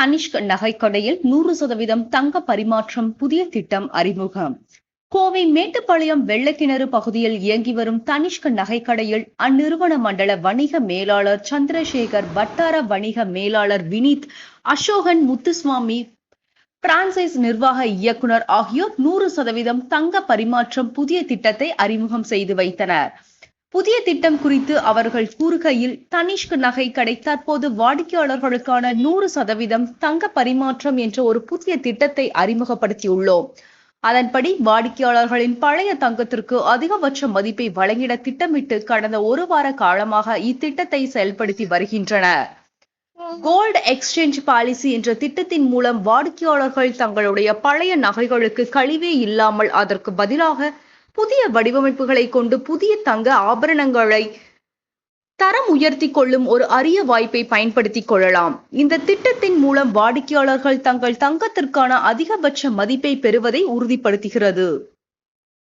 தனிஷ்க் நகைக்கடையில் நூறு சதவீதம் தங்க பரிமாற்றம் புதிய திட்டம் அறிமுகம். கோவை மேட்டுப்பாளையம் வெள்ளக்கிணறு பகுதியில் இயங்கி வரும் தனிஷ்க் நகைக்கடையில் அந்நிறுவன மண்டல வணிக மேலாளர் சந்திரசேகர் வட்டார வணிக மேலாளர் வினீத் அசோகன் முத்துசுவாமி பிரான்சைஸ் நிர்வாக இயக்குனர் ஆகியோர் நூறு சதவீதம் தங்க பரிமாற்றம் புதிய திட்டத்தை அறிமுகம் செய்து வைத்தனர். புதிய திட்டம் குறித்து அவர்கள் கூறுகையில் தனிஷ்க் நகை கடை தற்போது வாடிக்கையாளர்களுக்கான நூறு சதவீதம் தங்க பரிமாற்றம் என்ற ஒரு புதிய திட்டத்தை அறிமுகப்படுத்தியுள்ளோம். அதன்படி வாடிக்கையாளர்களின் பழைய தங்கத்திற்கு அதிகபட்ச மதிப்பை வழங்கிட திட்டமிட்டு கடந்த ஒரு வார காலமாக இத்திட்டத்தை செயல்படுத்தி வருகின்றனர். கோல்டு எக்ஸ்சேஞ்ச் பாலிசி என்ற திட்டத்தின் மூலம் வாடிக்கையாளர்கள் தங்களுடைய பழைய நகைகளுக்கு கழிவே இல்லாமல் அதற்கு பதிலாக புதிய வடிவமைப்புகளை கொண்டு புதிய தங்க ஆபரணங்களை தரம் உயர்த்தி கொள்ளும் ஒரு அரிய வாய்ப்பை பயன்படுத்திக் கொள்ளலாம். இந்த திட்டத்தின் மூலம் வாடிக்கையாளர்கள் தங்கள் தங்கத்திற்கான அதிகபட்ச மதிப்பை பெறுவதை உறுதிப்படுத்துகிறது.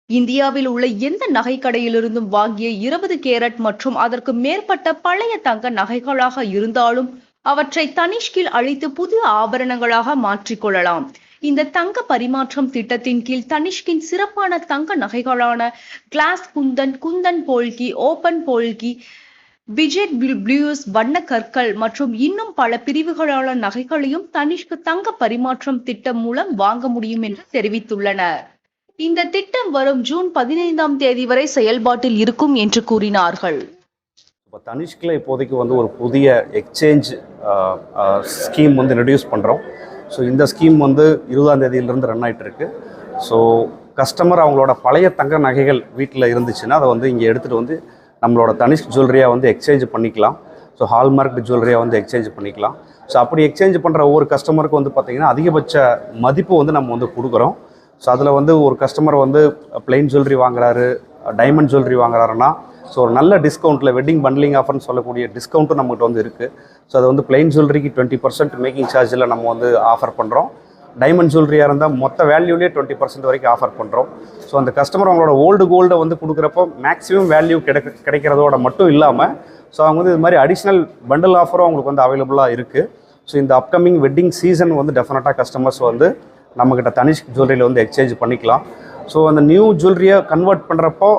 இந்தியாவில் உள்ள எந்த நகை கடையிலிருந்தும் வாங்கிய இருபது கேரட் மற்றும் அதற்கு மேற்பட்ட பழைய தங்க நகைகளாக இருந்தாலும் அவற்றை தனிஷ்கில் அழித்து புதிய ஆபரணங்களாக மாற்றிக்கொள்ளலாம் இந்த தங்க பரிமாற்றம் திட்டத்தின் கீழ் தனிஷ்கின் சிறப்பான தங்க நகைகளான கிளாஸ் குந்தன் குந்தன் போல்கி ஓபன் போல்கி விஜெட் ப்ளூஸ் வண்ண கற்கள் மற்றும் இன்னும் பல பிரிவுகளான நகைகளையும் தனிஷ்கு தங்க பரிமாற்றம் திட்டம் மூலம் வாங்க முடியும் என்று தெரிவித்துள்ளனர். இந்த திட்டம் வரும் ஜூன் பதினைந்தாம் தேதி வரை செயல்பாட்டில் இருக்கும் என்று கூறினார்கள். இப்போ தனிஷ்கில் இப்போதைக்கு வந்து ஒரு புதிய எக்ஸ்சேஞ்ச் ஸ்கீம் வந்து இன்ட்ரடியூஸ் பண்ணுறோம் ஸோ இந்த ஸ்கீம் வந்து இருபதாம் தேதியிலிருந்து ரன் ஆகிட்டுருக்கு ஸோ கஸ்டமர் அவங்களோட பழைய தங்க நகைகள் வீட்டில் இருந்துச்சுன்னா அதை வந்து இங்கே எடுத்துகிட்டு வந்து நம்மளோட தனிஷ்க் ஜுவல்லரியாக வந்து எக்ஸ்சேஞ்ச் பண்ணிக்கலாம். ஸோ ஹால்மார்க் ஜுவல்லரியாக வந்து எக்ஸ்சேஞ்ச் பண்ணிக்கலாம். ஸோ அப்படி எக்ஸ்சேஞ்ச் பண்ணுற ஒவ்வொரு கஸ்டமருக்கு வந்து பார்த்திங்கன்னா அதிகபட்ச மதிப்பு வந்து நம்ம வந்து கொடுக்குறோம். ஸோ அதில் வந்து ஒரு கஸ்டமர் வந்து பிளெயின் ஜுவல்லரி வாங்குறாரு டைமண்ட் ஜுவல்லரி வாங்குறாருன்னா ஸோ ஒரு நல்ல டிஸ்கவுண்ட்டில் வெட்டிங் பண்ட்லிங் ஆஃபர்னு சொல்லக்கூடிய டிஸ்கவுண்ட்டும் நம்மகிட்ட வந்து இருக்குது ஸோ அது வந்து பிளெயின் ஜுவல்லரிக்கு டுவெண்ட்டி பர்சன்ட் மேக்கிங் சார்ஜில் நம்ம வந்து ஆஃபர் பண்ணுறோம் டைமண்ட் ஜுவல்லரியாக இருந்தால் மொத்த வேல்யூலேயே டுவெண்ட்டி பர்சன்ட் வரைக்கும் ஆஃபர் பண்ணுறோம் ஸோ அந்த கஸ்டமர் அவங்களோட ஓல்டு கோல்டை வந்து கொடுக்குறப்போ மேக்ஸிமம் வேல்யூ கிடைக்க கிடைக்கிறதோட மட்டும் இல்லாமல் ஸோ அவங்க வந்து இது மாதிரி அடிஷ்னல் பண்டல் ஆஃபரும் அவங்களுக்கு வந்து அவைலபிளாக இருக்குது ஸோ இந்த அப்கமிங் வெட்டிங் சீசன் வந்து டெஃபினட்டாக கஸ்டமர்ஸ் வந்து நம்மக்கிட்ட தனிஷ் ஜுவல்லரியில் வந்து எக்ஸ்சேஞ்ச் பண்ணிக்கலாம். ஸோ அந்த நியூ ஜுவல்லரியை கன்வெர்ட் பண்ணுறப்போ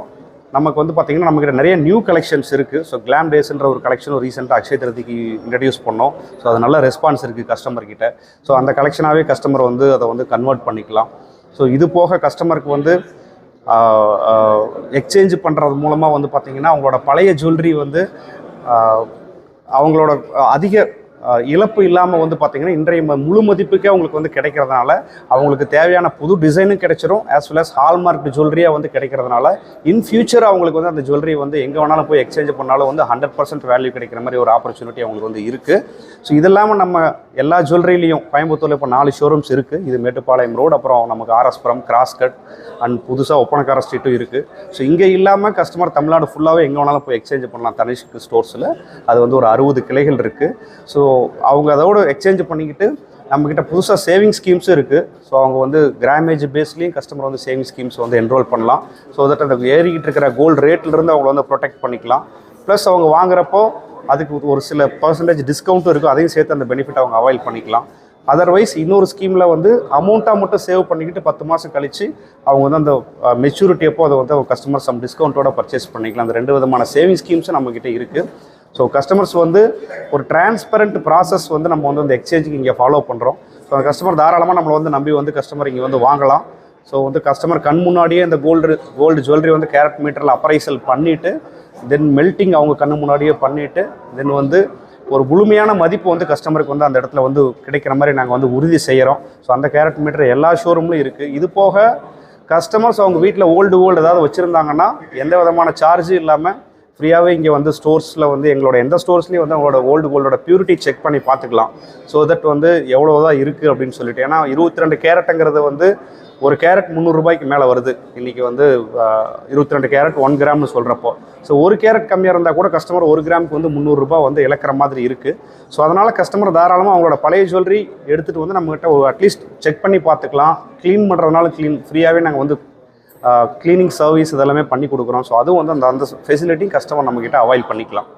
நமக்கு வந்து பார்த்திங்கன்னா நம்மக்கிட்ட நிறைய நியூ கலெக்ஷன்ஸ் இருக்குது ஸோ கிளாம் டேஸ்ன்ற ஒரு கலெக்ஷனும் ரீசெண்டாக அக்ஷய திருதிக்கு இன்ட்ரடியூஸ் பண்ணோம். ஸோ அது நல்ல ரெஸ்பான்ஸ் இருக்குது கஸ்டமர்கிட்ட ஸோ அந்த கலெக்ஷனாகவே கஸ்டமர் வந்து அதை வந்து கன்வெர்ட் பண்ணிக்கலாம். ஸோ இது போக கஸ்டமருக்கு வந்து எக்ஸ்சேஞ்ச் பண்ணுறது மூலமாக வந்து பார்த்திங்கன்னா அவங்களோட பழைய ஜுவல்லரி வந்து அவங்களோட அதிக இழப்பு இல்லாமல் வந்து பார்த்திங்கன்னா இன்றைய முழு மதிப்புக்கே அவங்களுக்கு வந்து கிடைக்கிறதுனால அவங்களுக்கு தேவையான புது டிசைனும் கிடைச்சிரும். ஆஸ் வெல் அஸ் ஹால்மார்க் ஜுவல்லரியாக வந்து கிடைக்கிறதுனால இன் ஃபியூச்சர் அவங்களுக்கு வந்து அந்த ஜுவல்லரி வந்து எங்கே வேணாலும் போய் எக்ஸ்சேஞ்ச் பண்ணாலும் வந்து ஹண்ட்ரட் பர்சன்ட் வேல்யூ கிடைக்கிற மாதிரி ஒரு ஆப்பர்ச்சுனிட்டி அவங்களுக்கு வந்து இருக்குது ஸோ இது இல்லாமல் நம்ம எல்லா ஜுவல்லரிலையும் கோயம்புத்தூரில் இப்போ நாலு ஷோரூம்ஸ் இருக்குது இது மேட்டுப்பாளையம் ரோடு அப்புறம் நமக்கு ஆர்எஸ்புரம் கிராஸ்கட் அண்ட் புதுசாக ஒப்பனக்கார ஸ்ட்ரீட்டும் இருக்குது ஸோ இங்கே இல்லாமல் கஸ்டமர் தமிழ்நாடு ஃபுல்லாகவே எங்கே வேணாலும் போய் எக்ஸ்சேஞ்ச் பண்ணலாம் தனிஷ்க் ஸ்டோர்ஸில் அது வந்து ஒரு அறுபது கிளைகள் இருக்குது ஸோ அவங்க அதோட எக்ஸ்சேஞ்ச் பண்ணிக்கிட்டு நம்மக்கிட்ட புதுசாக சேவிங் ஸ்கீம்ஸும் இருக்குது ஸோ அவங்க வந்து கிராமேஜ் பேஸ்லேயும் கஸ்டமர் வந்து சேவிங் ஸ்கீம்ஸ் வந்து என்ரோல் பண்ணலாம். ஸோ தட் அந்த ஏறிக்கிட்டு இருக்கிற கோல்டு ரேட்லேருந்து அவங்கள வந்து ப்ரொடெக்ட் பண்ணிக்கலாம். ப்ளஸ் அவங்க வாங்குறப்போ அதுக்கு ஒரு சில பர்சன்டேஜ் டிஸ்கவுண்ட்டும் இருக்கும். அதையும் சேர்த்து அந்த பெனிஃபிட் அவங்க அவைல் பண்ணிக்கலாம். அதர்வைஸ் இன்னொரு ஸ்கீமில் வந்து அமௌண்ட்டாக மட்டும் சேவ் பண்ணிக்கிட்டு பத்து மாதம் கழித்து அவங்க வந்து அந்த மெச்சூரிட்டி அப்போ அதை வந்து அவங்க கஸ்டமர் சம் டிஸ்கவுண்ட்டோட பர்ச்சேஸ் பண்ணிக்கலாம். அந்த ரெண்டு விதமான சேவிங் ஸ்கீம்ஸும் நம்மக்கிட்ட இருக்குது ஸோ கஸ்டமர்ஸ் வந்து ஒரு டிரான்ஸ்பரண்ட் ப்ராசஸ் வந்து நம்ம வந்து இந்த எக்ஸ்சேஞ்சுக்கு இங்கே ஃபாலோ பண்ணுறோம் ஸோ அந்த கஸ்டமர் தாராளமாக நம்மளை வந்து நம்பி வந்து கஸ்டமர் இங்கே வந்து வாங்கலாம். ஸோ வந்து கஸ்டமர் கண் முன்னாடியே இந்த கோல்டு கோல்டு ஜுவல்லரி வந்து கேரட் மீட்டரில் அப்ரைசல் பண்ணிவிட்டு தென் மெல்ட்டிங் அவங்க கண் முன்னாடியே பண்ணிவிட்டு தென் வந்து ஒரு முழுமையான மதிப்பு வந்து கஸ்டமருக்கு வந்து அந்த இடத்துல வந்து கிடைக்கிற மாதிரி நாங்கள் வந்து உறுதி செய்கிறோம் ஸோ அந்த கேரட் மீட்டர் எல்லா ஷோரூம்லையும் இருக்குது இது போக கஸ்டமர்ஸ் அவங்க வீட்டில் ஓல்டு ஓல்டு ஏதாவது வச்சுருந்தாங்கன்னா எந்த விதமான சார்ஜும் இல்லாமல் ஃப்ரீயாகவே இங்கே வந்து ஸ்டோர்ஸில் வந்து எங்களோட எந்த ஸ்டோர்ஸ்லேயும் வந்து அவங்களோட ஓல்டு கோல்டோட பியூரிட்டி செக் பண்ணி பார்த்துக்கலாம். ஸோ தட் வந்து எவ்வளோ தான் இருக்குது அப்படின்னு சொல்லிட்டு. ஏன்னா இருபத்தி ரெண்டு கேரட்டுங்கிறது வந்து ஒரு கேரட் முந்நூறுரூபாய்க்கு மேலே வருது. இன்றைக்கி வந்து இருபத்தி ரெண்டு கேரட் ஒன் கிராம்னு சொல்கிறப்போ ஸோ ஒரு கேரட் கம்மியாக இருந்தால் கூட கஸ்டமர் ஒரு கிராமுக்கு வந்து முந்நூறுரூபா வந்து இழக்கிற மாதிரி இருக்குது ஸோ அதனால் கஸ்டமர் தாராளமாக அவங்களோட பழைய ஜுவல்லரி எடுத்துகிட்டு வந்து நம்மகிட்ட அட்லீஸ்ட் செக் பண்ணி பார்த்துக்கலாம். க்ளீன் பண்ணுறதுனால க்ளீன் ஃப்ரீயாகவே நாங்கள் வந்து க்ளீனிங் சர்வீஸ் இதெல்லாமே பண்ணி கொடுக்குறோம். ஸோ அதுவும் வந்து அந்த அந்த ஃபெசிலிட்டி கஸ்டமர் நம்மக்கிட்ட அவைல் பண்ணிக்கலாம்.